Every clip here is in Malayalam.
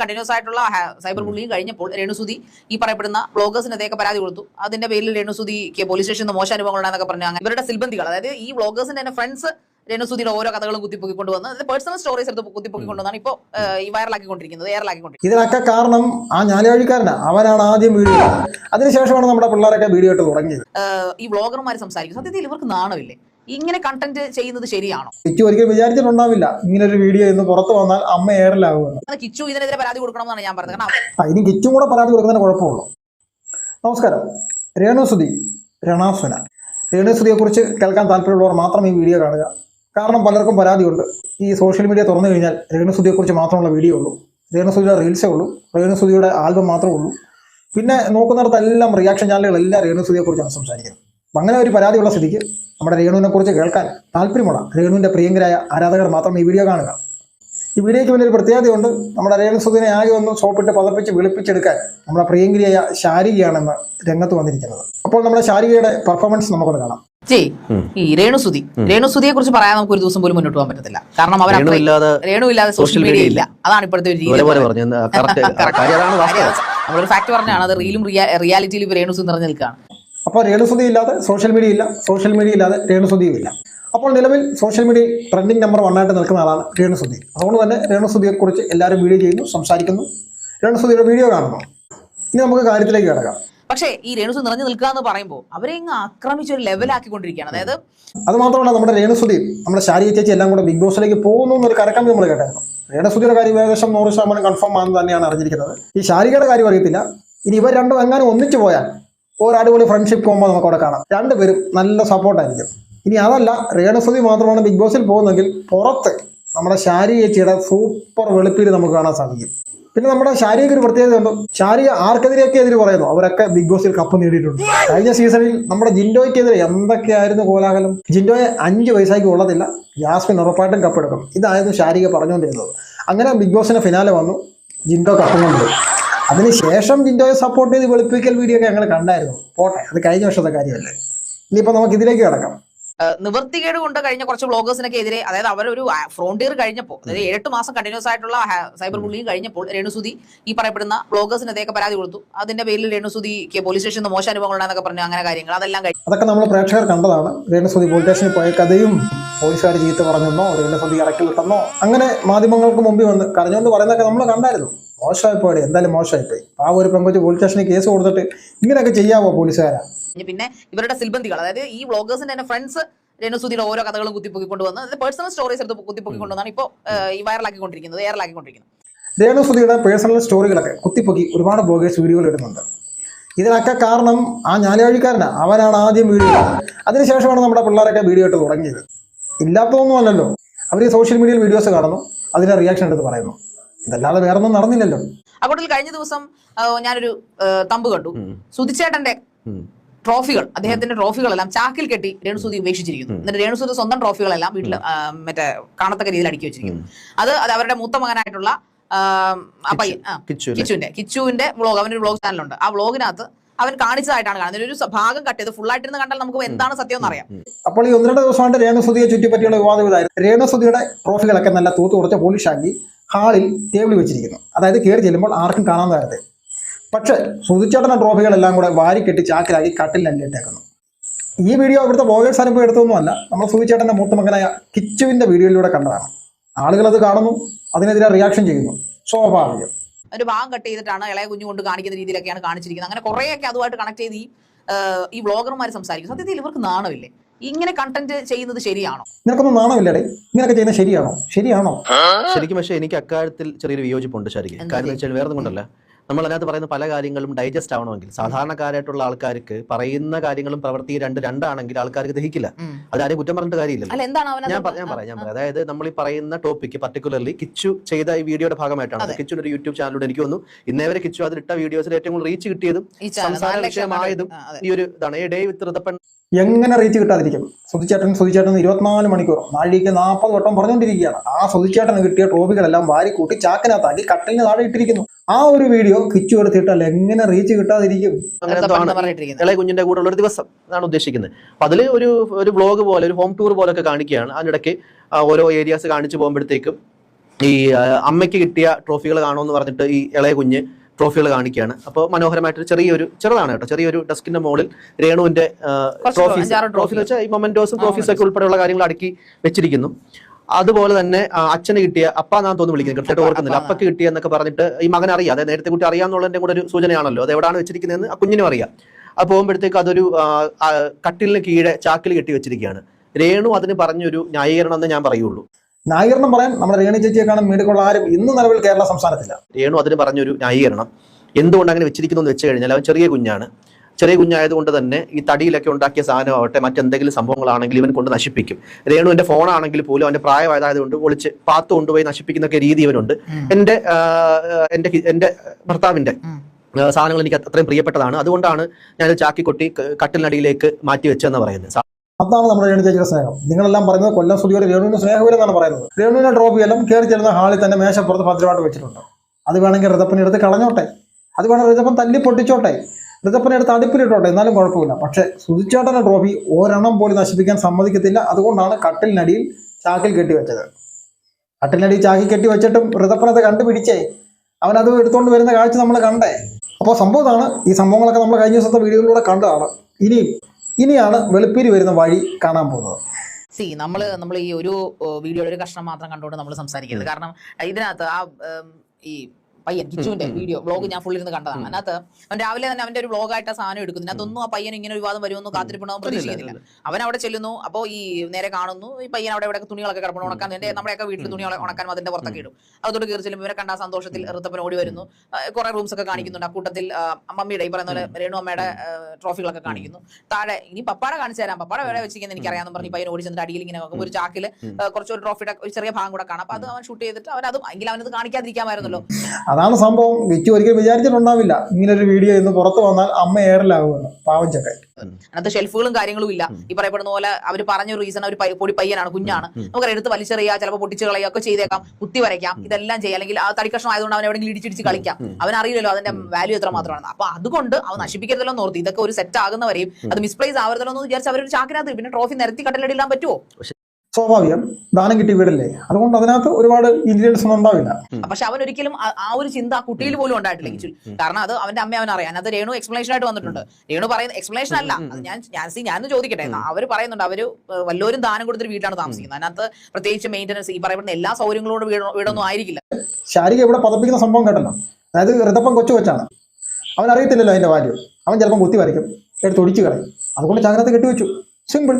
കണ്ടിന്യൂസ് ആയിട്ടുള്ള സൈബർ ബുള്ളിങ് കഴിഞ്ഞപ്പോൾ രേണുസുതി ഈ പറയപ്പെടുന്ന ബ്ലോഗേഴ്സിനെതിരെയൊക്കെ പരാതി കൊടുത്തു. അതിന്റെ പേരിൽ രേണുസുതിക്ക് പോലീസ് സ്റ്റേഷനിൽ നിന്ന് മോശം അനുഭവങ്ങൾ ഉണ്ടെന്നൊക്കെ പറഞ്ഞു അങ്ങനെ ഇവരുടെ സിൽബന്ധികൾ അതായത് ഈ ബ്ലോഗേഴ്സിന്റെ തന്നെ ഫ്രണ്ട്സ് രേണുസുതിയുടെ ഓരോ കഥകളും കുത്തിപ്പൊക്കിക്കൊണ്ടുവന്ന് അതായത് പേഴ്സണൽ സ്റ്റോറീസ് എടുത്ത് കുത്തിപ്പൊക്കി കൊണ്ടുവന്നാണ് ഇപ്പോൾ ഈ വൈറലാക്കിക്കൊണ്ടിരിക്കുന്നത് എയറിലാക്കിക്കൊണ്ടിരിക്കുന്നത് ഇതിനൊക്കെ കാരണം ആ ഞാലുവഴിക്കാരനാ അവനാണ് ആദ്യം വീഡിയോ. അതിനുശേഷമാണ് നമ്മുടെ പിള്ളേരൊക്കെ വീഡിയോ ഇട്ട് തുടങ്ങിയത്. ഈ വ്ളോഗർമാർ സംസാരിക്കും. സത്യത്തിൽ ഇവർക്ക് നാണമില്ലേ? ഇങ്ങനെ കണ്ടന്റ് ചെയ്യുന്നത് ശരിയാണോ? കിച്ചു ഒരിക്കലും വിചാരിച്ചിട്ടുണ്ടാവില്ല. ഇങ്ങനെ ഒരു വീഡിയോ ഇന്ന് പുറത്തു വന്നാൽ അമ്മ എയറിലാകുമെന്ന് അത് കിച്ചു ഇതിനെതിരെ പരാതി കൊടുക്കണമെന്നാണ് ഞാൻ പറഞ്ഞത്. കാരണം ഇനി കിച്ചും കൂടെ പരാതി കൊടുക്കുന്നതിന് കുഴപ്പമുള്ളൂ. നമസ്കാരം. രേണുസുതി രണാസുന. രേണുസുതിയെക്കുറിച്ച് കേൾക്കാൻ താല്പര്യമുള്ളവർ മാത്രം ഈ വീഡിയോ കാണുക. കാരണം പലർക്കും പരാതിയുണ്ട്. ഈ സോഷ്യൽ മീഡിയ തുറന്നു കഴിഞ്ഞാൽ രേണുസുതിയെക്കുറിച്ച് മാത്രമുള്ള വീഡിയോ ഉള്ളൂ. രേണുസുതിയുടെ റീൽസേ ഉള്ളൂ. രേണുസുതിയുടെ ആൽബം മാത്രമേ ഉള്ളൂ. പിന്നെ നോക്കുന്നിടത്തെല്ലാം റിയാക്ഷൻ ചാനലുകളെല്ലാം രേണുസുതിയെക്കുറിച്ചാണ് സംസാരിക്കുന്നത്. അപ്പം അങ്ങനെ ഒരു പരാതിയുള്ള സ്ഥിതിക്ക് നമ്മുടെ രേണുവിനെ കുറിച്ച് കേൾക്കാൻ താല്പര്യമുള്ള രേണുവിന്റെ പ്രിയങ്കരായ ആരാധകർ മാത്രം ഈ വീഡിയോ കാണുക. ഈ വീഡിയോയ്ക്ക് വലിയൊരു പ്രത്യേകതയുണ്ട് നമ്മുടെ രേണു സുധീനെ ആകെ ഒന്ന് സോപ്പിട്ട് പതപ്പിച്ച് വിളിപ്പിച്ചെടുക്കാൻ നമ്മുടെ പ്രിയങ്കരിയായ ശാരികയാണെന്ന് രംഗത്ത് വന്നിരിക്കുന്നത്. അപ്പോൾ നമ്മുടെ ശാരികയുടെ പെർഫോമൻസ് നമുക്കൊന്ന് കാണാം. ജയ് ഈ രേണുസുതി രേണുസുതിയെ കുറിച്ച് പറയാൻ നമുക്ക് ഒരു ദിവസം പോലും മുന്നോട്ട് പോകാൻ പറ്റത്തില്ല. കാരണം അവർ രേണു ഇല്ലാതെ രേണു ഇല്ലാതെ സോഷ്യൽ മീഡിയ ഇല്ല. അതാണ് ഇപ്പോഴത്തെ ഒരു രീതി. ഒരേപോലെ പറഞ്ഞു കറക്റ്റ് അതാണ് വാസ്തവം. നമ്മളൊരു ഫാക്ട് പറഞ്ഞാണ് അത് റീലും റിയാലിറ്റിയിലും ഇവർ രേണുസു നിറഞ്ഞു നിൽക്കുകയാണ്. അപ്പോൾ രേണുസുതി ഇല്ലാതെ സോഷ്യൽ മീഡിയ ഇല്ല. സോഷ്യൽ മീഡിയ ഇല്ലാതെ രേണുസുതിയും ഇല്ല. അപ്പോൾ നിലവിൽ സോഷ്യൽ മീഡിയ ട്രെൻഡിങ് നമ്പർ വണ്ണായിട്ട് നിൽക്കുന്ന ആളാണ് രേണുസുതി അതുകൊണ്ട് തന്നെ രേണുസുതിയെക്കുറിച്ച് എല്ലാവരും വീഡിയോ ചെയ്യുന്നു സംസാരിക്കുന്നു. രേണുസുതിയുടെ വീഡിയോ കാണുന്നു. ഇനി നമുക്ക് കാര്യത്തിലേക്ക് കിടക്കാം. പക്ഷേ ഈ രേണുസു നിറഞ്ഞു നിൽക്കുക എന്ന് പറയുമ്പോൾ അവരെ ഇങ്ങ് ആക്രമിച്ച് ഒരു ലെവലാക്കിക്കൊണ്ടിരിക്കുകയാണ് അതായത് അത് മാത്രമല്ല നമ്മുടെ രേണുസുതി നമ്മുടെ ശാരീരിക ചേച്ചി എല്ലാം കൂടെ ബിഗ് ബോസിലേക്ക് പോകുന്നു എന്നൊരു കരക്കം നമ്മൾ കേട്ടായിരുന്നു രേണുസുതിയുടെ കാര്യം ഏകദേശം നൂറ് ശതമാനം കൺഫേം ആണെന്ന് തന്നെയാണ് അറിഞ്ഞിരിക്കുന്നത്. ഈ ശാരികയുടെ കാര്യം അറിയത്തില്ല. ഇനി ഇവർ രണ്ടും എങ്ങാനും ഒന്നിച്ചു പോയാൽ ഒരു അടിപൊളി ഫ്രണ്ട്ഷിപ്പ് കോമ്പോ നമുക്ക് അവിടെ കാണാം. രണ്ടുപേരും നല്ല സപ്പോർട്ടായിരിക്കും ഇനി അതല്ല രേണുസുതി മാത്രമാണ് ബിഗ് ബോസിൽ പോകുന്നതെങ്കിൽ പുറത്ത് നമ്മുടെ ശാരി ചേച്ചിയുടെ സൂപ്പർ വെളുപ്പിൽ നമുക്ക് കാണാൻ സാധിക്കും. പിന്നെ നമ്മുടെ ശാരിക ഒരു പ്രത്യേകതയുണ്ട് ശാരിക ആർക്കെതിരെയൊക്കെ എതിര് പറയുന്നു. അവരൊക്കെ ബിഗ് ബോസിൽ കപ്പ് നേടിയിട്ടുണ്ട്. കഴിഞ്ഞ സീസണിൽ നമ്മുടെ ജിൻഡോയ്ക്കെതിരെ എന്തൊക്കെയായിരുന്നു കോലാഹലം? ജിൻഡോയെ അഞ്ച് വയസ്സാക്കി ഉള്ളതില്ല ജാസ്മിൻ ഉറപ്പായിട്ടും കപ്പെടുക്കും ഇതായിരുന്നു ശാരിക പറഞ്ഞുകൊണ്ടിരുന്നത്. അങ്ങനെ ബിഗ് ബോസിന്റെ ഫിനാലെ വന്നു. ജിൻഡോ കപ്പും അതിനുശേഷം വിൻഡോയെ സപ്പോർട്ട് ചെയ്ത് വെളുപ്പിക്കൽ വീഡിയോ ഒക്കെ ഞങ്ങൾ കണ്ടായിരുന്നു. പോട്ടെ അത് കഴിഞ്ഞ വർഷത്തെ കാര്യമല്ലേ. ഇനിയിപ്പോൾ നമുക്ക് ഇതിലേക്ക് കിടക്കാം. നിവൃത്തികേട് കൊണ്ട് കഴിഞ്ഞ കുറച്ച് ബ്ലോഗേഴ്സിനൊക്കെ എതിരെ അതായത് അവരൊരു ഫ്രോണ്ടിയർ കഴിഞ്ഞപ്പോൾ അതായത് ഏഴെട്ട് മാസം കണ്ടിന്യൂസ് ആയിട്ടുള്ള സൈബർ ബുള്ളിങ് കഴിഞ്ഞപ്പോൾ രേണുസുതി ഈ പറയപ്പെടുന്ന ബ്ലോഗേഴ്സിനെതിരെയൊക്കെ പരാതി കൊടുത്തു. അതിന്റെ പേരിൽ രേണുസുതിക്ക് പോലീസ് സ്റ്റേഷനിൽ നിന്ന് മോശം അനുഭവങ്ങൾ എന്നൊക്കെ പറഞ്ഞു അങ്ങനെ കാര്യങ്ങൾ. അതെല്ലാം കഴിഞ്ഞു അതൊക്കെ നമ്മൾ പ്രേക്ഷകർ കണ്ടതാണ്. രേണുസുതി പോലീസ് സ്റ്റേഷനിൽ പോയ കഥയും പോലീസുകാർ ചീത്ത പറഞ്ഞെന്നോ രേണുസുതി ഇറക്കി വിട്ടെന്നോ അങ്ങനെ മാധ്യമങ്ങൾക്ക് മുമ്പിൽ വന്ന് കരഞ്ഞുകൊണ്ട് പറയുന്നതൊക്കെ നമ്മൾ കണ്ടായിരുന്നു. മോശമായിപ്പോയി എന്തായാലും മോശമായിപ്പോയി. ആ ഒരു പെങ്കൊച്ച് പോലീസ് സ്റ്റേഷനിൽ കേസ് കൊടുത്തിട്ട് ഇങ്ങനെയൊക്കെ ചെയ്യാവോ പോലീസുകാരാ? പിന്നെ ഇവരുടെ സിൽബന്ധികൾ അതായത് ഈ വ്ളോഗേഴ്സിന്റെ തന്നെ ഫ്രണ്ട്സ് രേണുസുതിയുടെ ഓരോ കഥകളും കുത്തിപ്പൊക്കിക്കൊണ്ടുവന്ന് അതായത് പേഴ്സണൽ സ്റ്റോറീസ് എടുത്ത് കുത്തിപ്പൊക്കിക്കൊണ്ടുവന്നാണ് ഇപ്പോൾ ഈ വൈറലാക്കിക്കൊണ്ടിരിക്കുന്നത് എയറിലാക്കിക്കൊണ്ടിരിക്കുന്നത്. രേണുസുതിയുടെ പേഴ്സണൽ സ്റ്റോറികളൊക്കെ കുത്തിപ്പൊക്കി ഒരുപാട് ബ്ലോഗേഴ്സ് വീഡിയോകൾ ഇടുന്നുണ്ട്. ഇതിനൊക്കെ കാരണം ആ ഞാലുവഴിക്കാരനാ അവനാണ് ആദ്യം വീഡിയോ. അതിനുശേഷമാണ് നമ്മുടെ പിള്ളേരൊക്കെ വീഡിയോ ഇട്ട് തുടങ്ങിയത്. ഇല്ലാത്തതൊന്നും അല്ലല്ലോ. അവർ സോഷ്യൽ മീഡിയയിൽ വീഡിയോസ് കാണുന്നു അതിന്റെ റിയാക്ഷൻ എടുത്ത് പറയുന്നു. ഇതല്ലാതെ വേറെ ഒന്നും നടന്നില്ലല്ലോ അക്കൂട്ടത്തിൽ കഴിഞ്ഞ ദിവസം ഞാനൊരു തമ്പ് കണ്ടു. സുതിച്ചേട്ടന്റെ സുധിച്ചേട്ടന്റെ ട്രോഫികൾ അദ്ദേഹത്തിന്റെ ട്രോഫികളെല്ലാം ചാക്കിൽ കെട്ടി രേണുസൂതി ഉപേക്ഷിച്ചിരിക്കുന്നു. എന്നിട്ട് രേണുസൂതി സ്വന്തം ട്രോഫികളെല്ലാം വീട്ടിൽ മറ്റേ കാണത്തക്ക രീതിയിൽ അടുക്കി വെച്ചിരിക്കുന്നു. അത് അത് അവരുടെ മൂത്ത മകനായിട്ടുള്ള? കിച്ചുവിന്റെ. കിച്ചുവിന്റെ വ്ളോഗ് അവനൊരു വ്ളോഗ് ചാനലുണ്ട്. ആ വ്ളോഗിനകത്ത് അവൻ കാണിച്ചതായിട്ടാണ് കാണുന്നത്. ഒരു ഭാഗം കട്ട് ചെയ്ത് ഫുൾ ആയിട്ടിരുന്ന് കണ്ടാൽ നമുക്ക് എന്താണ് സത്യം എന്ന് അറിയാം അപ്പോൾ ഈ ഒന്ന് രണ്ട് ദിവസമായിട്ട് രേണുസുതിയെ ചുറ്റിപ്പറ്റിയുള്ള വിവാദം ഇതായിരുന്നു. രേണുസുതിയുടെ ട്രോഫികളൊക്കെ നല്ല തൂത്ത് കുറച്ച് പോളിഷാക്കി ഹാളിൽ ടേബിൾ വെച്ചിരിക്കുന്നു. അതായത് കയറി ചെല്ലുമ്പോൾ ആർക്കും കാണാൻ നേരത്തെ. പക്ഷേ സുതിച്ചേട്ടന ട്രോഫികളെല്ലാം കൂടെ വാരിക്കെട്ടി ചാക്കിലാക്കി കട്ടിൽ അല്ലിട്ടേക്കുന്നു ഈ വീഡിയോ ഇവിടുത്തെ ബ്ലോഗേഴ്സ് അനുഭവം എടുത്തൊന്നുമല്ല നമ്മൾ സുതിച്ചേട്ടന്റെ മൂത്ത മകനായ കിച്ചുവിന്റെ വീഡിയോയിലൂടെ കണ്ടതാണ്. ആളുകൾ അത് കാണുന്നു അതിനെതിരെ റിയാക്ഷൻ ചെയ്യുന്നു. സ്വാഭാവികം. ഒരു ഭാഗം കട്ട് ചെയ്തിട്ടാണ് ഇളയ കുഞ്ഞു കൊണ്ട് കാണിക്കുന്ന രീതിയിലൊക്കെയാണ് കാണിച്ചിരിക്കുന്നത്. അങ്ങനെ കുറേയൊക്കെ അതുമായിട്ട് കണക്ട് ചെയ്ത് ഈ ഈ വ്ളോഗർമാർ സംസാരിക്കും. സത്യത്തിൽ ഇവർക്ക് നാണമില്ലേ? ഇങ്ങനെ കണ്ടന്റ് ചെയ്യുന്നത് ശരിയാണോ? നിനക്കൊന്നും നാണമില്ലടേ. ഇങ്ങനെയൊക്കെ ചെയ്യുന്നത് ശരിയാണോ? ശരിയാണോ? ശരിക്കും പക്ഷേ എനിക്ക് അക്കാര്യത്തിൽ ചെറിയൊരു വിയോജിപ്പുണ്ട് ശരിക്കും. കാര്യം വെച്ചാൽ വേറെ ഒന്നും കൊണ്ടല്ല. നമ്മൾ അതിനകത്ത് പറയുന്ന പല കാര്യങ്ങളും ഡൈജസ്റ്റ് ആവണമെങ്കിൽ സാധാരണക്കാരായിട്ടുള്ള ആൾക്കാർക്ക് പറയുന്ന കാര്യങ്ങളും പ്രവൃത്തി രണ്ട് രണ്ടാണെങ്കിൽ ആൾക്കാർക്ക് ദഹിക്കില്ല. അതാരും കുറ്റം പറഞ്ഞിട്ട് കാര്യമില്ല അല്ല എന്താണ് അവൻ ഞാൻ ഞാൻ പറയാം ഞാൻ പറയാം. അതായത് നമ്മൾ ഈ പറയുന്ന ടോപ്പിക്ക് പർട്ടിക്കുലർലി കിച്ചു ചെയ്ത ഈ വീഡിയോയുടെ ഭാഗമായിട്ടാണ്. കിച്ചുടെ ഒരു യൂട്യൂബ് ചാനലിലൂടെ എനിക്ക് വന്നു. ഇന്നേവരെ കിച്ചു അതിലിട്ട വീഡിയോസിൽ ഏറ്റവും കൂടുതൽ റീച്ച് കിട്ടിയതും സംസാര വിഷയമായതും ഈ ഒരു ഇതാണ്. ഈ ഡേ വിത്ത് റിതപ്പൻ എങ്ങനെ റീച്ച് കിട്ടാതിരിക്കും? സുതിച്ചേട്ടൻ സുതിച്ചേട്ടൻ ഇരുപത്തിനാല് മണിക്കൂർ നാഴിക്ക് നാൽപ്പത് വട്ടം പറഞ്ഞുകൊണ്ടിരിക്കുകയാണ്. ആ സുതിച്ചേട്ടന് കിട്ടിയ ട്രോഫികളെല്ലാം വാരിക്കൂട്ടി ചാക്കനകത്താക്കി ചാക്കിനകത്താക്കി കട്ടലിന് താഴെ ഇട്ടിരിക്കുന്നു. ആ ഒരു വീഡിയോ കിച്ചു എടുത്തിട്ടാൽ എങ്ങനെ റീച്ച് കിട്ടാതിരിക്കും? ഇളയ കുഞ്ഞിന്റെ കൂടെ ഉള്ള ഒരു ദിവസം എന്നാണ് ഉദ്ദേശിക്കുന്നത്. അപ്പൊ അതിൽ ഒരു ഒരു ബ്ലോഗ് പോലെ ഒരു ഹോം ടൂർ പോലെ ഒക്കെ കാണിക്കുകയാണ്. അതിനിടയ്ക്ക് ഓരോ ഏരിയാസ് കാണിച്ചു പോകുമ്പോഴത്തേക്കും ഈ അമ്മയ്ക്ക് കിട്ടിയ ട്രോഫികൾ കാണുമെന്ന് പറഞ്ഞിട്ട് ഈ ഇളയ കുഞ്ഞ് ട്രോഫികൾ കാണിക്കുകയാണ്. അപ്പോൾ മനോഹരമായിട്ടൊരു ചെറിയൊരു ചെറുതാണ് കേട്ടോ. ചെറിയൊരു ഡെസ്കിന്റെ മുകളിൽ രേണുവിന്റെ ട്രോഫി ട്രോഫീസ് ട്രോഫി വെച്ചാൽ ഈ മൊമെന്റോസും ട്രോഫീസ് ഒക്കെ ഉൾപ്പെടെയുള്ള കാര്യങ്ങൾ അടുക്കി വെച്ചിരിക്കുന്നു. അതുപോലെ തന്നെ അച്ഛന് കിട്ടിയ അപ്പ എന്നാ തോന്നുന്നു വിളിക്കുന്നത്? കൃത്യമായിട്ട് ഓർക്കുന്നില്ല. അപ്പക്ക് കിട്ടിയ എന്നൊക്കെ പറഞ്ഞിട്ട് ഈ മകൻ അറിയാം. അതായത് നേരത്തെ കുട്ടി അറിയാന്നുള്ളതിന്റെ കൂടെ ഒരു സൂചനയാണല്ലോ. അത് എവിടെയാണ് വെച്ചിരിക്കുന്നതെന്ന് ആ കുഞ്ഞിനും അറിയാം. അത് പോകുമ്പോഴത്തേക്ക് അതൊരു കട്ടിലിന് കീഴെ ചാക്കിൽ കെട്ടി വെച്ചിരിക്കുകയാണ്. രേണു അതിന് പറഞ്ഞൊരു ന്യായീകരണം എന്ന് ഞാൻ പറയുള്ളൂ. ന്യായീകരണം പറയാൻ നമ്മുടെ രേണു ചേച്ചിയെ കാണാൻ മീഡിയക്കുള്ള ആരും ഇന്ന് നിലവിൽ കേരള സംസ്ഥാനത്തില്ല. രേണു അതിന് പറഞ്ഞൊരു ന്യായീകരണം. എന്തുകൊണ്ട് അങ്ങനെ വെച്ചിരിക്കുന്നു എന്ന് വെച്ച് കഴിഞ്ഞാൽ അവൻ ചെറിയ കുഞ്ഞാണ്. ചെറിയ കുഞ്ഞായതുകൊണ്ട് തന്നെ ഈ തടിയിലൊക്കെ ഉണ്ടാക്കിയ സാധനമാവട്ടെ മറ്റെന്തെങ്കിലും സംഭവങ്ങളാണെങ്കിൽ ഇവൻ കൊണ്ട് നശിപ്പിക്കും. രേണുവിന്റെ ഫോണാണെങ്കിൽ പോലും അവന്റെ പ്രായമായതുകൊണ്ട് ഒളിച്ച് പാത്ത് കൊണ്ടുപോയി നശിപ്പിക്കുന്നൊക്കെ രീതി ഇവനുണ്ട്. എന്റെ എന്റെ എന്റെ ഭർത്താവിന്റെ. സാധനങ്ങൾ എനിക്ക് അത്രയും പ്രിയപ്പെട്ടതാണ്. അതുകൊണ്ടാണ് ഞാൻ ചാക്കി കൊട്ടി കട്ടിലിനടിയിലേക്ക് മാറ്റി വെച്ചെന്ന് പറയുന്നത്. അതാണ് നമ്മുടെ രേണു ചേച്ചിയുടെ സ്നേഹം. നിങ്ങളെല്ലാം പറയുന്നത് കൊല്ലം സ്തുതിയോട് രേണുവിന് സ്നേഹമില്ലെന്നാണ് പറയുന്നത്. രേണുവിന്റെ ട്രോഫി എല്ലാം കയറി ചെല്ലുന്ന ഹാളിൽ തന്നെ മേശപ്പുറത്ത് ഭദ്രമായിട്ട് വെച്ചിട്ടുണ്ട്. അത് വേണമെങ്കിൽ എടുത്ത് കളഞ്ഞോട്ടെ. അത് വേണമെങ്കിൽ ഋതപ്പൻ തല്ലി പൊട്ടിച്ചോട്ടെ. ഋതപ്പനെ തടിപ്പിലിട്ടോട്ടെ അടുപ്പിലിട്ടോട്ടെ എന്നാലും കുഴപ്പമില്ല. പക്ഷേ സുധിച്ചേട്ടന്റെ ട്രോഫി ഒരെണ്ണം പോലും നശിപ്പിക്കാൻ സമ്മതിക്കത്തില്ല. അതുകൊണ്ടാണ് കട്ടിലിനടിയിൽ ചാക്കിൽ കെട്ടിവെച്ചത് കട്ടിലിനടിയിൽ ചാക്കി കെട്ടി വെച്ചിട്ടും ഋതപ്പനത് കണ്ടുപിടിച്ചേ. അവനത് എടുത്തുകൊണ്ട് വരുന്ന കാഴ്ച നമ്മൾ കണ്ടേ. അപ്പോൾ സംഭവമാണ് ഈ സംഭവങ്ങളൊക്കെ നമ്മൾ കഴിഞ്ഞ ദിവസത്തെ വീഡിയോയിലൂടെ കണ്ടതാണ്. ഇനി ഇനിയാണ് വെളുപ്പിരി വരുന്ന വഴി കാണാൻ പോകുന്നത്. സി നമ്മൾ നമ്മൾ ഈ ഒരു വീഡിയോയുടെ ഒരു കഷ്ണം മാത്രം കണ്ടുകൊണ്ട് നമ്മൾ സംസാരിക്കരുത്. കാരണം ഇതിനകത്ത് ആ ഈ പയ്യൻ കിച്ചുവിന്റെ വീഡിയോ വ്ളോഗ് ഞാൻ ഫുള്ളിരുന്ന് കണ്ടതാണ്. അതിനകത്ത് അവൻ രാവിലെ തന്നെ അവന്റെ ഒരു വ്ളോഗായിട്ട് ആ സാധനം എടുക്കുന്നു അതൊന്നും ആ പയ്യൻ ഇങ്ങനെ ഒരു വിവാദം വരുമെന്ന് കാത്തിരിപ്പുണ്ടാവും പ്രതീക്ഷിക്കുന്നില്ല. അവൻ അവിടെ ചെല്ലുന്നു. അപ്പോൾ ഈ നേരെ കാണുന്നു. ഈ പയ്യൻ അവിടെ ഇവിടെ തുണികളൊക്കെ കിടപ്പണം ഉണക്കാൻ എന്റെ നമ്മുടെയൊക്കെ വീട്ടിൽ തുണികൾ ഉണക്കാൻ അതിന്റെ പുറത്തൊക്കെ ഇടും. അതോട് കയറി ചെല്ലുമ്പോൾ ഇവരെ കണ്ട സന്തോഷത്തിൽ ഋത്തപ്പൻ ഓടി വരുന്നു. കുറെ റൂംസ് ഒക്കെ കാണിക്കുന്നുണ്ട്. ആ കൂട്ടത്തിൽ ആ, മമ്മിയുടെ ഈ പറയുന്ന പോലെ രേണു അമ്മയുടെ ട്രോഫികളൊക്കെ കാണിക്കുന്നു. താഴെ ഇനി പപ്പാടെ കാണിച്ചു തരാം. പപ്പാടെ വേറെ വെച്ചിരിക്കുന്നത് എനിക്കറിയാമെന്ന് പറഞ്ഞ് പയ്യൻ ഓടി ചെന്നിട്ട് അടിയിൽ ഇങ്ങനെ നോക്കുമ്പോൾ ഒരു ചാക്കിൽ കുറച്ചൊരു ട്രോഫിയുടെ ഒരു ചെറിയ ഭാഗം കൂടെ കാണാം. അപ്പൊ അത് അവൻ ഷൂട്ട് ചെയ്തിട്ട് അവൻ അത് എങ്കിലും അവനത് കാണിക്കാതിരിക്കാമായിരുന്നല്ലോ. അതാണ് സംഭവം. വിറ്റു ഒരിക്കലും വിചാരിച്ചിട്ടുണ്ടാവില്ല. ഇങ്ങനെ ഒരു വീഡിയോ ഇന്ന് പുറത്തു വന്നാൽ അമ്മ എയറിലാകുമെന്ന് പാവം ചക്കൻ അതിനകത്ത് ഷെൽഫുകളും കാര്യങ്ങളും ഇല്ല. ഈ പറയപ്പെടുന്ന പോലെ അവർ പറഞ്ഞ റീസൺ ഒരു പൊടി പയ്യനാണ് കുഞ്ഞാണ്. നമുക്ക് എടുത്ത് വലിച്ചെറിയുക ചിലപ്പോൾ പൊട്ടിച്ച് കളയുക ഒക്കെ ചെയ്തേക്കാം. കുത്തി വരയ്ക്കാം. ഇതെല്ലാം ചെയ്യാം. അല്ലെങ്കിൽ ആ തടിക്കഷ്ണം ആയതുകൊണ്ട് അവൻ എവിടെയെങ്കിലും ഇടിച്ചിടിച്ച് കളിക്കാം. അവൻ അറിയില്ലല്ലോ അതിന്റെ വാല്യൂ എത്ര മാത്രമാണ് അപ്പൊ അതുകൊണ്ട് അവൻ നശിപ്പിക്കരുതല്ലോ എന്ന് ഓർത്ത് ഇതൊക്കെ ഒരു സെറ്റ് ആകുന്നവരെയും അത് മിസ്പ്ലേസ് ആവരുതല്ലോ എന്ന് വിചാരിച്ച് അവരൊരു ചാക്കിനകത്ത് പിന്നെ ട്രോഫി നിരത്തി കടലിടാൻ പറ്റുമോ സ്വാഭാവികം. ദാനം കിട്ടി വീടല്ലേ? അതുകൊണ്ട് അതിനകത്ത് ഒരുപാട് ഇൻഗ്രീഡിയൻസ് ഒന്നും ഉണ്ടാവില്ല. പക്ഷെ അവൻ ഒരിക്കലും ആ- ഒരു ചിന്ത ആ കുട്ടിയിൽ പോലും ഉണ്ടായിട്ടില്ല കാരണം അത് അവന്റെ അമ്മ അവൻ അറിയാം. അത് രേണു എക്സ്പ്ലനേഷൻ ആയിട്ട് വന്നിട്ടുണ്ട്. രേണു പറയുന്ന എക്സ്പ്ലനേഷൻ അല്ല. ഞാൻ ഞാൻ സി ഞാൻ ചോദിക്കട്ടെ. അവർ പറയുന്നുണ്ട് അവർ വല്ലോരും വല്ലവരും ദാനം കൊടുത്തൊരു വീട്ടിലാണ് താമസിക്കുന്നത്. അതിനകത്ത് പ്രത്യേകിച്ച് മെയിന്റനൻസ് ഈ പറയുന്ന എല്ലാ സൗകര്യങ്ങളോട് വീടൊന്നും ആയിരിക്കില്ല. ശാരിക ഇവിടെ പതപ്പിക്കുന്ന സംഭവം കേട്ടല്ലോ. അതായത് ഋതപ്പം കൊച്ചു കൊച്ചാണ്. അവൻ അറിയത്തില്ലല്ലോ അതിന്റെ വാല്യൂ അവൻ ചിലപ്പം കുത്തി വരയ്ക്കും. എടുത്ത് ഒടിച്ചു കളയും. അതുകൊണ്ട് ചാകരത്ത് കെട്ടിവെച്ചു. സിമ്പിൾ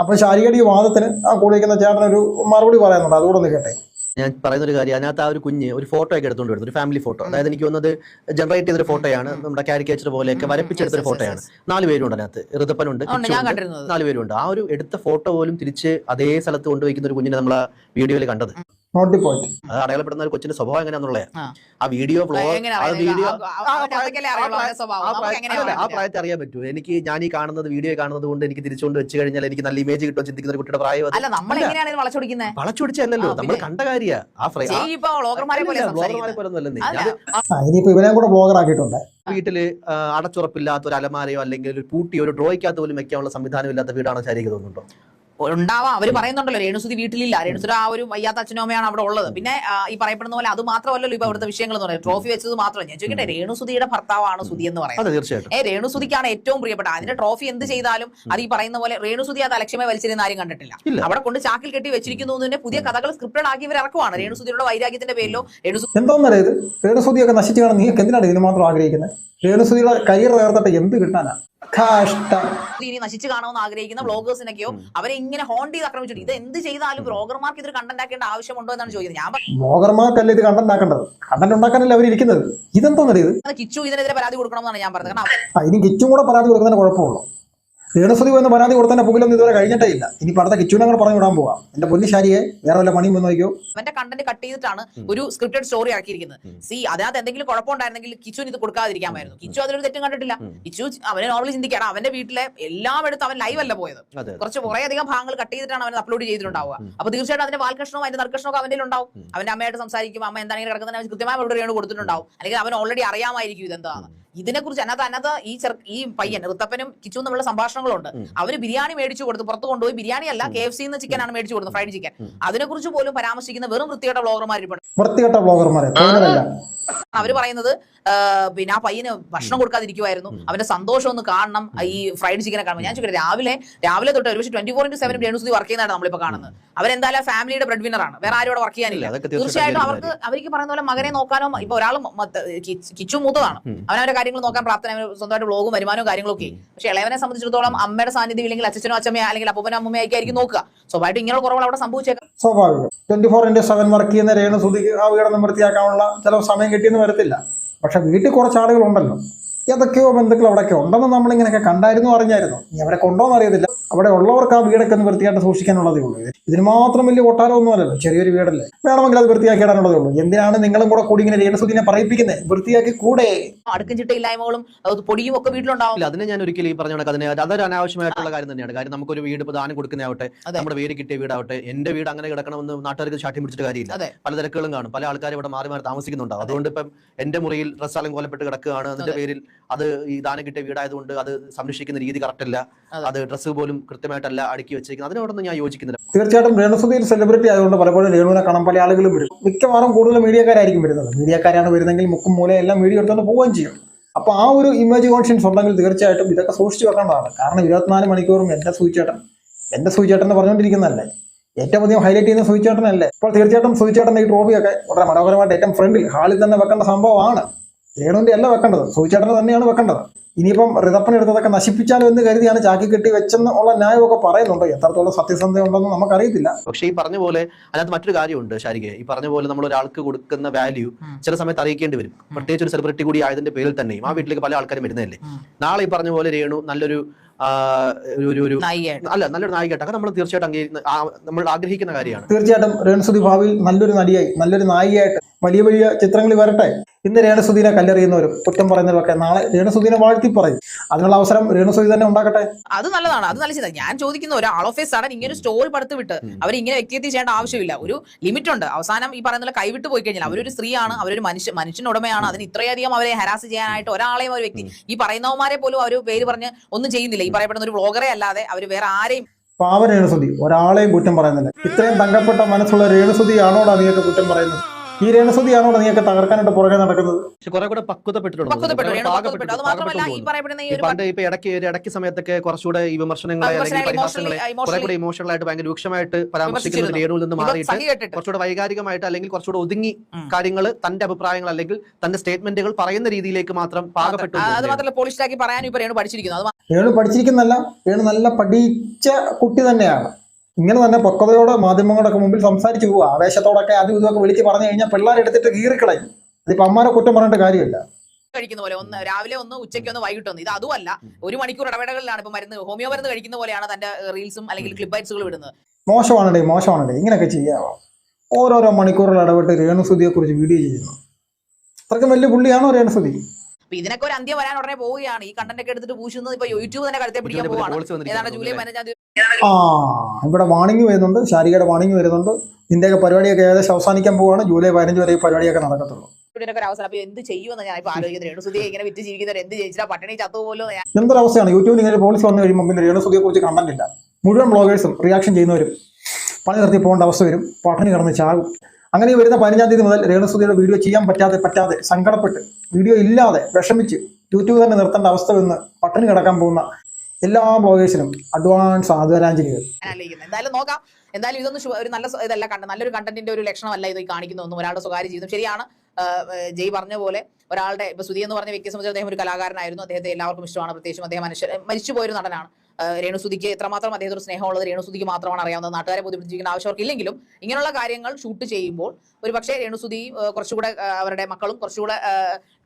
അപ്പോൾ ശാരീരിക വാദത്തിന് ആ കൂടെ ചേട്ടൻ ചേട്ടനൊരു മറുപടി പറയുന്നുണ്ട് അതുകൂടെ ഒന്ന് കേട്ടെ. ഞാൻ പറയുന്ന ഒരു കാര്യം അതിനകത്ത് ആ ഒരു കുഞ്ഞ് ഒരു ഫോട്ടോ ഒക്കെ എടുത്തുകൊണ്ട് വരുന്നു ഒരു ഫാമിലി ഫോട്ടോ അതായത് എനിക്ക് തോന്നുന്നത് ജനറേറ്റ് ചെയ്തൊരു ഫോട്ടോയാണ് നമ്മുടെ കാരിക്കേച്ചർ പോലെയൊക്കെ വരപ്പിച്ചെടുത്തൊരു ഫോട്ടോയാണ്. നാല് പേരുണ്ട് അതിനകത്ത് ഋതപ്പനുണ്ട് അതുകൊണ്ട് ഞാൻ കണ്ടിരുന്നത്. നാല് പേരുണ്ട്. ആ ഒരു എടുത്ത ഫോട്ടോ പോലും തിരിച്ച് അതേ സ്ഥലത്ത് കൊണ്ടുവയ്ക്കുന്ന ഒരു കുഞ്ഞിനെ നമ്മൾ വീഡിയോയിൽ കണ്ടത്. അത് അടയാളപ്പെടുന്ന ഒരു കൊച്ചിന്റെ സ്വഭാവം എങ്ങനെയാണെന്നുള്ളത് ആ. വീഡിയോ ആ വീഡിയോ ആ- ആ അറിയാൻ പറ്റൂ. എനിക്ക് ഞാൻ ഈ കാണുന്നത് വീഡിയോ കാണുന്നത് കൊണ്ട് എനിക്ക് തിരിച്ചുകൊണ്ട് വെച്ച് കഴിഞ്ഞാൽ എനിക്ക് നല്ല ഇമേജ് കിട്ടും ചിന്തിക്കുന്ന ഒരു കുട്ടിയുടെ പ്രായം അല്ല നമ്മൾ. കണ്ട കാര്യ ആ ഫ്രൈ ഇവനെ കൂടെ ബ്ലോഗർ ആക്കിയിട്ടുണ്ട്. വീട്ടിൽ അടച്ചുറപ്പില്ലാത്ത ഒരു അലമാരയോ അല്ലെങ്കിൽ ഒരു പൂട്ടിയോ ഒരു ഡ്രോയ്ക്കകത്ത് പോലും വെക്കാനുള്ള സംവിധാനം ഇല്ലാത്ത വീടാണോ ശരിക്ക് തോന്നുന്നുണ്ടോ? ഉണ്ടാവാം. അവർ പറയുന്നുണ്ടല്ലോ രേണുസുതി വീട്ടിലില്ല. രേണുസുര ആ ഒരു വയ്യാത്ത അച്ഛനും അമ്മയാണ് അവിടെ ഉള്ളത്. പിന്നെ ഈ പറയപ്പെടുന്ന പോലെ അത് മാത്രമല്ലല്ലോ ഇപ്പൊ അവിടുത്തെ വിഷയങ്ങൾ എന്ന് പറയുന്നത്. ട്രോഫി വെച്ചത് മാത്രമല്ല ഞാൻ ചോദിക്കട്ടെ രേണുസുതിയുടെ ഭർത്താവാണ് സുതി എന്ന് പറയുന്നത്. ഏ രേണുസുതിക്കാണ് ഏറ്റവും പ്രിയപ്പെട്ട. അതിന്റെ ട്രോഫി എന്ത് ചെയ്താലും അത് ഈ പറയുന്ന പോലെ രേണുസുതി അത് അലക്ഷ്യമായി വലിച്ചിരുന്ന ആരും കണ്ടിട്ടില്ല. അവിടെ കൊണ്ട് ചാക്കിൽ കെട്ടി വെച്ചിരിക്കുന്നു തന്നെ പുതിയ കഥകൾ സ്ക്രിപ്റ്റഡ് ആക്കി ഇവർ ഇറക്കുവാണ്. രേണുസുതിയുടെ വൈരാഗ്യത്തിന്റെ പേരിലോ രേണുസുതി എന്തോന്നല്ലേ ഇത്? രേണുസുതിയൊക്കെ നശിച്ചു കാണാൻ നീ എന്തിനാണ് ഇതിന് മാത്രം ആഗ്രഹിക്കുന്നത്? രേണുസുതിയുടെ കരിയർ നേർത്തിട്ട് എന്ത് കിട്ടാനാ? കഷ്ടം ഇനി നശിച്ചു കാണുമെന്ന് ആഗ്രഹിക്കുന്ന ബ്ലോഗേഴ്സിനൊക്കെയോ അവരെ ഇങ്ങനെ ഹോണ്ട് ചെയ്ത് ആക്രമിച്ചിട്ട് ഇത് എന്ത് ചെയ്താലും ബ്ലോഗർമാർക്ക് ഇതൊരു കണ്ടന്റ് ആക്കേണ്ട ആവശ്യമുണ്ടോ എന്നാണ് ചോദിക്കുന്നത് ഞാൻ ബ്ലോഗർമാർക്കല്ല ഇത് കണ്ടന്റ് ആക്കേണ്ടത്? കണ്ടന്റ് ഉണ്ടാക്കാനല്ലേ അവർ ഇരിക്കുന്നത്? ഇതെന്തോന്നല്ലേ ഇത്? കിച്ചു ഇതിനെതിരെ പരാതി കൊടുക്കണമെന്നാണ് ഞാൻ പറഞ്ഞത്. കാരണം ഇനി കിച്ചും കൂടെ പരാതി കൊടുക്കുന്നതിന് കുഴപ്പമുള്ളൂ രേണുസുതി വന്ന് പരാതി കൊടുത്തതിന്റെ പുകിലൊന്നും ഇതുവരെ കഴിഞ്ഞിട്ടേ ഇല്ല. ഇനി അടുത്ത കിച്ചുവിനെ കൂടെ പറഞ്ഞു വിടാൻ പോവാം. എന്റെ പൊന്നു ശാരിയെ വേറെ വല്ല പണിയും വന്ന് നോക്കിയോ? അവന്റെ കണ്ടന്റ് കട്ട് ചെയ്തിട്ടാണ് ഒരു സ്ക്രിപ്റ്റഡ് സ്റ്റോറി ആക്കിയിരിക്കുന്നത്. സി അതിനകത്ത് എന്തെങ്കിലും കുഴപ്പമുണ്ടായിരുന്നെങ്കിൽ കിച്ചുവിന് ഇത് കൊടുക്കാതിരിക്കാമായിരുന്നു. കിച്ചു അതിലൊരു തെറ്റും കണ്ടിട്ടില്ല. കിച്ചു അവനെ നോർമലി ചിന്തിക്കാണ് അവന്റെ വീട്ടിലെ എല്ലാം എടുത്ത് അവൻ ലൈവ് അല്ല പോയത്. കുറച്ച് കുറെ അധികം ഭാഗങ്ങൾ കട്ട് ചെയ്തിട്ടാണ് അവൻ അപ്ലോഡ് ചെയ്തിട്ടുണ്ടാവുക. അപ്പൊ തീർച്ചയായിട്ടും അതിന്റെ വാൽകഷ്ണവും അതിന്റെ നർക്കഷ്ണവും അവന്റെ ഉണ്ടാവും അവന്റെ അമ്മയായിട്ട് സംസാരിക്കും. അമ്മ എന്താണെങ്കിലും കിടക്കുന്നതിന് കിടക്കുന്നത് കൃത്യമായി രേണു കൊടുത്തിട്ടുണ്ടാവും. അല്ലെങ്കിൽ അവൻ ഓൾറെഡി അറിയാമായിരിക്കും ഇതെന്താണ് ഇതിനെക്കുറിച്ച് അനത അനത ഈ ചെറു ഈ പയ്യൻ ഋത്തപ്പനും കിച്ചും തമ്മിലുള്ള സംഭാഷണങ്ങളുണ്ട്. അവർ ബിരിയാണി മേടിച്ചു കൊടുത്തു പുറത്ത് കൊണ്ടുപോയി. ബിരിയാണി അല്ല കെ എഫ് സിന്ന് ചിക്കൻ ആണ് മേടിച്ചു കൊടുത്തത് ഫ്രൈഡ് ചിക്കൻ അതിനെക്കുറിച്ച് പോലും പരാമർശിക്കുന്ന വെറും വൃത്തികെട്ട ബ്ലോഗർമാർ ഇരിപ്പുണ്ട് വൃത്തികെട്ട ബ്ലോഗർമാരെ അവർ പറയുന്നത് പിന്നെ ആ പയ്യന് ഭക്ഷണം കൊടുക്കാതിരിക്കുമായിരുന്നു അവന്റെ സന്തോഷം ഒന്ന് കാണണം. ഈ ഫ്രൈഡ് ചിക്കനെ കാണുമ്പോൾ ഞാൻ ചോദിക്കട്ടെ രാവിലെ രാവിലെ തൊട്ട് ഒരു പക്ഷേ twenty four into seven Renu Sudhi work ചെയ്യുന്നതാണ് നമ്മളിപ്പോ കാണുന്നത്. അവരെന്തായാലും ഫാമിലിയുടെ ബ്രെഡ് വിന്നർ ആണ്. വേറെ ആരും അവിടെ വർക്ക് ചെയ്യാനില്ല. തീർച്ചയായിട്ടും അവർക്ക് അവർക്ക് പറയുന്ന പോലെ മകനെ നോക്കാനോ ഇപ്പൊ ഒരാൾ കിച്ചു മൂത്തതാണ്. അവനവരുടെ കാര്യങ്ങൾ നോക്കാൻ പ്രാപ്തന സ്വന്തമായിട്ട് ബ്ലോഗും വരുമാനവും കാര്യങ്ങളൊക്കെ. പക്ഷെ ഇളയവനെ സംബന്ധിച്ചിടത്തോളം അമ്മയുടെ സാന്നിധ്യം ഇല്ലെങ്കിൽ അച്ഛനോ അച്ഛമ്മയോ അല്ലെങ്കിൽ അപ്പനോ അമ്മയോ ഒക്കെ ആയിരിക്കും നോക്കുക. സ്വാഭാവികമായിട്ടും ഇങ്ങനെയുള്ള കുറവുകൾ അവിടെ സംഭവിച്ചേക്കാം. സ്വാഭാവികം. Twenty four into seven work ചെയ്യുന്ന രേണു സുധിക്ക് ആ വീടൊന്നും വൃത്തിയാക്കാനുള്ള ചില സമയം കിട്ടിയെന്ന് വരത്തില്ല. പക്ഷെ വീട്ടിൽ കുറച്ച് ആളുകളുണ്ടല്ലോ ഏതൊക്കെയോ ബന്ധുക്കൾ അവിടെയൊക്കെ ഉണ്ടെന്ന് നമ്മളിങ്ങനെയൊക്കെ കണ്ടായിരുന്നു അറിഞ്ഞായിരുന്നു. ഇനി അവരെ കൊണ്ടോന്ന് അറിയത്തില്ല. അവിടെ ഉള്ളവർക്ക് ആ വീടൊക്കെ ഒന്ന് വൃത്തിയായിട്ട് സൂക്ഷിക്കാനുള്ളതേ ഉള്ളൂ. ഇതിന് മാത്രം വലിയ കൊട്ടാരമൊന്നും അല്ലല്ലോ ചെറിയൊരു വീടല്ലേ? വേണമെങ്കിൽ അത് വൃത്തിയാക്കി ഇടാനുള്ളതേ ഉള്ളൂ. എന്തിനാണ് നിങ്ങളും കൂടെ കൂടി ഇങ്ങനെ രേണസുദിനെ പറയിപ്പിക്കുന്നത് വൃത്തിയാക്കി കൂടെ. അടുക്കും ചിട്ടയില്ലായ്മകളും അത് പൊടിയും ഒക്കെ വീട്ടിലുണ്ടാവും. ഇല്ല അതിനെ ഞാൻ ഒരിക്കലും ഈ പറഞ്ഞു കണക്ക് അതിനെ അതൊരു അനാവശ്യമായിട്ടുള്ള കാര്യം തന്നെയാണ്. കാര്യം നമുക്കൊരു വീട് ഇപ്പോൾ ദാനം കൊടുക്കുന്നതാവട്ടെ. നമ്മുടെ വീട് കിട്ടിയ വീടാവട്ടെ എന്റെ വീട് അങ്ങനെ കിടക്കണമെന്ന് നാട്ടുകാർക്ക് ശാഠ്യം പിടിച്ചിട്ട് കാര്യമില്ല. അതെ. പല തിരക്കുകളും കാണും. പല ആൾക്കാരും ഇവിടെ മാറി മാറി താമസിക്കുന്നുണ്ടാവും. അതുകൊണ്ട് ഇപ്പം എന്റെ മുറിയിൽ ഡ്രസ് കൊല്ലപ്പെട്ട് കിടക്കുകയാണ്. അതിന്റെ പേരിൽ അത് ഈ ദാനം കിട്ടിയ വീടായതുകൊണ്ട് അത് സംരക്ഷിക്കുന്ന രീതി കറക്റ്റ് അല്ല. അത് ഡ്രസ്സ് പോലും കൃത്യമായിട്ടല്ല അടുക്കി വെച്ചിരിക്കുന്നത്. അതിനോടൊന്നും ഞാൻ യോജിക്കുന്നില്ല. തീർച്ചയായിട്ടും രേണുസുധി ഒരു സെലിബ്രിറ്റി ആയതുകൊണ്ട് പലപ്പോഴും രേണുവിനെ കാണാൻ പല ആളുകളും വരും. മിക്കവാറും കൂടുതൽ മീഡിയക്കാരായിരിക്കും വരുന്നത്. മീഡിയക്കാരാണ് വരുന്നെങ്കിൽ മുക്കും മൂലം എല്ലാം മീഡിയ എടുത്തുകൊണ്ട് പോവുകയും ചെയ്യും. അപ്പോൾ ആ ഒരു ഇമേജ് കോൺഷ്യൻസ് ഉണ്ടെങ്കിൽ തീർച്ചയായിട്ടും ഇതൊക്കെ സൂക്ഷിച്ചു വെക്കേണ്ടതാണ്. കാരണം ഇരുപത്തിനാല് മണിക്കൂറും എന്റെ സൂചിച്ചേട്ടൻ എന്റെ സൂചിച്ചേട്ടൻ എന്ന് പറഞ്ഞുകൊണ്ടിരിക്കുന്നതല്ലേ? ഏറ്റവും അധികം ഹൈലൈറ്റ് ചെയ്യുന്ന സൂചിച്ചേട്ടനല്ലേ? അപ്പോൾ തീർച്ചയായിട്ടും സൂചിച്ചേട്ടന്റെ ഈ ട്രോഫിയൊക്കെ വളരെ മനോഹരമായിട്ട് ഏറ്റവും ഫ്രണ്ടിൽ ഹാളിൽ തന്നെ വെക്കേണ്ട സംഭവമാണ്. രേണുവിന്റെ അല്ല വെക്കേണ്ടത്. സൂചിച്ചേട്ടന് തന്നെയാണ് വെക്കേണ്ടത്. ഇനിയിപ്പം റിതപ്പൻ എടുത്തതൊക്കെ നശിപ്പിച്ചാലോ എന്ന് കരുതിയാണ് ചാക്കി കെട്ടി വെച്ചെന്ന് ഉള്ള ന്യായമൊക്കെ പറയുന്നുണ്ട്. എത്രത്തോളം സത്യസന്ധത ഉണ്ടെന്ന് നമുക്കറിയത്തില്ല. പക്ഷേ ഈ പറഞ്ഞ പോലെ അതിനകത്ത് മറ്റൊരു കാര്യമുണ്ട് ശാരിക. ഈ പറഞ്ഞ പോലെ നമ്മൾ ഒരാൾക്ക് കൊടുക്കുന്ന വാല്യൂ ചില സമയത്ത് അറിയിക്കേണ്ടി വരും. പ്രത്യേകിച്ച് ഒരു സെലിബ്രിറ്റി കൂടി ആയതിന്റെ പേരിൽ തന്നെയും. ആ വീട്ടിലേക്ക് പല ആൾക്കാരും വരുന്നതല്ലേ? നാളെ ഈ പറഞ്ഞ പോലെ രേണു നല്ലൊരു ഒരു- ഒരു അല്ല നല്ലൊരു നായികട്ടെ നമ്മൾ തീർച്ചയായിട്ടും നമ്മൾ ആഗ്രഹിക്കുന്ന കാര്യമാണ്. തീർച്ചയായിട്ടും രേണുസുതി ഭാവിയിൽ നല്ലൊരു നടിയായി നല്ലൊരു നായികയായിട്ട് വലിയ വലിയ ചിത്രങ്ങൾ വരട്ടെ. ഇന്ന് രേണസുദീനെ കല്ലെറിയുന്നവരും കുറ്റം പറയുന്നവരൊക്കെ നാളെ രേണസുദീനെ വാഴ്ത്തി പറയും. അതിനുള്ള അവസരം രേണസുദി തന്നെ ഉണ്ടാക്കട്ടെ. അത് നല്ലതാണ്. അത് നല്ല ചിന്ത ഞാൻ ചോദിക്കുന്ന ഒരു ആൾ ഓഫ് എ സഡൻ ഇങ്ങനെ ഒരു സ്റ്റോറി പടുത്ത് വിട്ട് അവർ ഇങ്ങനെ വ്യക്തിയെത്തി ചെയ്യേണ്ട ആവശ്യമില്ല. ഒരു ലിമിറ്റ് ഉണ്ട്. അവസാനം ഈ പറയുന്ന കൈവിട്ട് പോയി കഴിഞ്ഞാൽ അവരൊരു സ്ത്രീയാണ് അവരൊരു മനുഷ്യ മനുഷ്യനുടമയാണ്. അതിന് ഇത്രയധികം അവരെ ഹരാസ് ചെയ്യാനായിട്ട് ഒരാളെയും ഒരു വ്യക്തി. ഈ പറയുന്നവന്മാരെ പോലും അവർ പേര് പറഞ്ഞ് ഒന്നും ചെയ്യുന്നില്ല. ഈ പറയപ്പെടുന്ന ഒരു വ്ളോഗറെ അല്ലാതെ അവർ വേറെ ആരെയും പാവ രേണുസുതി ഒരാളെയും കുറ്റം പറയുന്നില്ല. ഇത്രയും തങ്കപ്പെട്ട മനസ്സുള്ള രേണുസുതി ആണോടാ നീയൊക്കെ കുറ്റം പറയുന്നത്? ഈ രേണുസുതി നിങ്ങൾക്ക് നീയൊക്കെ തകർക്കാനായിട്ട് പുറകെ നടക്കുന്നത്? പക്ഷെ കുറെ കൂടെ പക്വതപ്പെട്ടിട്ടുണ്ട് ഇപ്പൊ ഇടയ്ക്ക് ഇടയ്ക്ക് സമയത്തൊക്കെ കുറച്ചുകൂടെ ഈ വിമർശനങ്ങളെ അല്ലെങ്കിൽ പരിഹാസങ്ങളെ കുറെ കൂടെ ഇമോഷണൽ ആയിട്ട് ഭയങ്കര രൂക്ഷമായിട്ട് പരാമർശിക്കുന്ന. രേണുവിൽ നിന്ന് മാറിയിട്ട് കുറച്ചുകൂടെ വൈകാരികമായിട്ട് അല്ലെങ്കിൽ കുറച്ചുകൂടെ ഒതുങ്ങി കാര്യങ്ങൾ തന്റെ അഭിപ്രായങ്ങൾ അല്ലെങ്കിൽ തന്റെ സ്റ്റേറ്റ്മെന്റുകൾ പറയുന്ന രീതിയിലേക്ക് മാത്രം പാകപ്പെട്ടു അത്. മാത്രമല്ല പറയാനും ഇപ്പൊ രേണു പഠിച്ചിരിക്കുന്നു. രേണു പഠിച്ചിരിക്കുന്നല്ല രേണു നല്ല പഠിച്ച കുട്ടി തന്നെയാണ്. ഇങ്ങനെ തന്നെ പക്വതയോടെ മാധ്യമങ്ങളുടെ മുമ്പിൽ സംസാരിച്ചു പോവുക. ആവേശത്തോടൊക്കെ അതും ഇതൊക്കെ വിളിച്ച് പറഞ്ഞു കഴിഞ്ഞാൽ പിള്ളേർ എടുത്തിട്ട് കീറിക്കളയും. ഇതിപ്പോ അമ്മാരെ കുറ്റം പറഞ്ഞിട്ട് കാര്യമില്ല. കഴിക്കുന്ന പോലെ ഒന്ന് രാവിലെ ഒന്ന് ഉച്ചയ്ക്ക് ഒന്ന് വൈകിട്ട് ഒന്ന്. ഇത് അതുമല്ല ഒരു മണിക്കൂർ ഇടവേളകളിലാണ് ഇപ്പൊ മരുന്ന് ഹോമിയോ മരുന്ന് കഴിക്കുന്ന പോലെയാണ് തന്റെ റീൽസും അല്ലെങ്കിൽ ക്ലിപ്പ് ബൈറ്റ്സുകൾ വിടുന്നത് മോശമാണല്ലേ മോശമാണല്ലേ ഇങ്ങനെയൊക്കെ ചെയ്യാമോ ഓരോരോ മണിക്കൂറുകൾ ഇടപെട്ട് രേണുസുതിയെ കുറിച്ച് വീഡിയോ ചെയ്യുന്നു. അത്രയ്ക്കും വലിയ പുള്ളിയാണോ രേണുസുതി അപ്പൊ ഇതിനൊക്കെ ഒരു അന്ത്യം വരാൻ ഉടനെ പോവുകയാണ്. ഈ കണ്ടന്റ് ഒക്കെ എടുത്തിട്ട് പൂശുന്നത് ഇപ്പൊ യൂട്യൂബ് തന്നെ കഴുത്തെ പിടിക്കാൻ പോവാണ്. ഏതാണ് ജൂലൈ? പതിനഞ്ചാം തീയതി ആ ഇവിടെ വാണിംഗ് വരുന്നുണ്ട്. ശാരികയുടെ വാണിംഗ് വരുന്നുണ്ട്. ഇതിന്റെയൊക്കെ പരിപാടിയൊക്കെ ഏകദേശം അവസാനിക്കാൻ പോവുകയാണ്. ജൂലൈ പതിനഞ്ച് വരെ ഈ പരിപാടിയൊക്കെ നടക്കത്തുള്ളൂ. ഇതിനൊക്കെ ഒരു അവസരം. അപ്പൊ എന്ത് ചെയ്യുമെന്ന് ഞാൻ ഇപ്പൊ ആലോചിക്കുന്നത് രേണുസുതിയെ ഇങ്ങനെ വിറ്റ് ജീവിക്കുന്നവർ എന്ത് പട്ടിണി ചത്തുപോലോ എന്തൊരവസ്ഥയാണ് യൂട്യൂബിൽ ഇങ്ങനെ പോളിസി വന്നു കഴിയുമ്പോൾ പിന്നെ രേണുസുതിയെ കുറിച്ച് കണ്ടന്റില്ല മുഴുവൻ ബ്ലോഗേഴ്സും റിയാക്ഷൻ ചെയ്യുന്നവരും പണി നിർത്തി പോകേണ്ട അവസ്ഥ വരും. പട്ടിണി കിടന്ന് ചാകും. അങ്ങനെ വരുന്ന പതിനഞ്ചാം തീയതി മുതൽ രേണുസുതിയുടെ വീഡിയോ ചെയ്യാൻ പറ്റാതെ പറ്റാതെ സങ്കടപ്പെട്ട് വീഡിയോ ഇല്ലാതെ വിഷമിച്ച് യൂട്യൂബ് തന്നെ നിർത്തേണ്ട അവസ്ഥ വന്ന് പട്ടിണി കിടക്കാൻ പോകുന്ന എല്ലാ ബ്ലോഗേഴ്സിനും അഡ്വാൻസ് ആദരാഞ്ജലികൾ. എന്തായാലും നോക്കാം. എന്തായാലും ഇതൊന്നും ഒരു നല്ല ഇതല്ല കണ്ട നല്ലൊരു കണ്ടന്റിന്റെ ഒരു ലക്ഷണമല്ല ഇത് ഈ കാണിക്കുന്നതൊന്നും ഒരാളുടെ സ്വകാര്യ ജീവിതം. ശരിയാണ് ജയ് പറഞ്ഞ പോലെ ഒരാളുടെ ഇപ്പൊ സുധി എന്ന് പറഞ്ഞ വ്യക്തി സംബന്ധിച്ച് അദ്ദേഹം ഒരു കലാകാരനായിരുന്നു. അദ്ദേഹത്തെ എല്ലാവർക്കും ഇഷ്ടമാണ്. പ്രത്യേകിച്ചും അദ്ദേഹം മനുഷ്യ മരിച്ചുപോയൊരു നടനാണ്. ആ, രേണുസുതിക്ക് എത്രമാത്രം അദ്ദേഹത്തോട് സ്നേഹമുള്ളത് രേണുസുതിക്ക് മാത്രമാണ് അറിയാവുന്നത്. നാട്ടുകാരെ ബോധിപ്പിച്ചിരിക്കുന്ന ആവശ്യവർക്കില്ലെങ്കിലും ഇങ്ങനെയുള്ള കാര്യങ്ങൾ ഷൂട്ട് ചെയ്യുമ്പോൾ ഒരു പക്ഷേ രേണുസുതി കുറച്ചുകൂടെ അവരുടെ മക്കളും കുറച്ചുകൂടെ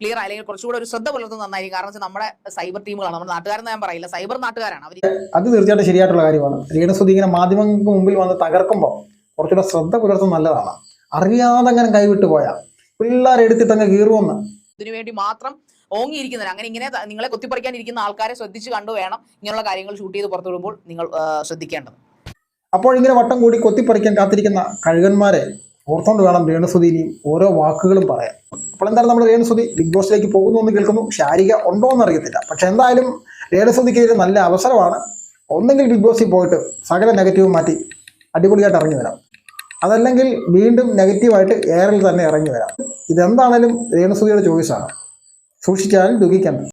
ക്ലിയർ ആയി അല്ലെങ്കിൽ കുറച്ചുകൂടെ ഒരു ശ്രദ്ധ പുലർത്തുന്നത് നന്നായിരിക്കും. കാരണം വെച്ചാൽ നമ്മുടെ സൈബർ ടീമുകളാണ്. നമ്മുടെ നാട്ടുകാരെന്ന് ഞാൻ പറയില്ല. സൈബർ നാട്ടുകാരാണ്. അവർ അത് തീർച്ചയായിട്ടും ശരിയായിട്ടുള്ള കാര്യമാണ്. രേണുസുതി ഇങ്ങനെ മാധ്യമങ്ങൾക്ക് മുമ്പിൽ വന്ന് തകർക്കുമ്പോൾ കുറച്ചുകൂടെ ശ്രദ്ധ പുലർത്തുന്നത് നല്ലതാണ്. അറിയാതെ അങ്ങനെ കൈവിട്ടു പോയാൽ പിള്ളേരെടുത്തിട്ട് അങ്ങ് കീറുമെന്ന്. ഇതിനുവേണ്ടി മാത്രം ഓങ്ങിയിരിക്കുന്നവർ അങ്ങനെ ഇങ്ങനെ നിങ്ങളെ കൊത്തിപ്പറിക്കാനിരിക്കുന്ന ആൾക്കാരെ ശ്രദ്ധിച്ച് കണ്ടു വേണം ഇങ്ങനെയുള്ള കാര്യങ്ങൾ ഷൂട്ട് ചെയ്ത് പുറത്തു വിടുമ്പോൾ നിങ്ങൾ ശ്രദ്ധിക്കേണ്ടത്. അപ്പോൾ ഇങ്ങനെ വട്ടം കൂടി കൊത്തിപ്പറിക്കാൻ കാത്തിരിക്കുന്ന കഴുകന്മാരെ ഓർത്തോണ്ട് വേണം രേണുസുതി ഇനിയും ഓരോ വാക്കുകളും പറയാം അപ്പോൾ എന്തായാലും നമ്മൾ രേണുസുതി ബിഗ് ബോസിലേക്ക് പോകുന്നു എന്ന് കേൾക്കുന്നു. ശാരിക ഉണ്ടോ എന്ന് അറിയത്തില്ല. പക്ഷെ എന്തായാലും രേണുസുതിക്ക് നല്ല അവസരമാണ്. ഒന്നെങ്കിൽ ബിഗ് ബോസിൽ പോയിട്ട് സകല നെഗറ്റീവ് മാറ്റി അടിപൊളിയായിട്ട് ഇറങ്ങി വരാം. അതല്ലെങ്കിൽ വീണ്ടും നെഗറ്റീവായിട്ട് എയറിൽ തന്നെ ഇറങ്ങി വരാം. ഇതെന്താണേലും രേണുസുതിയുടെ ചോയ്സാണ്. സൂക്ഷിച്ചാലും ദുഃഖിക്കണം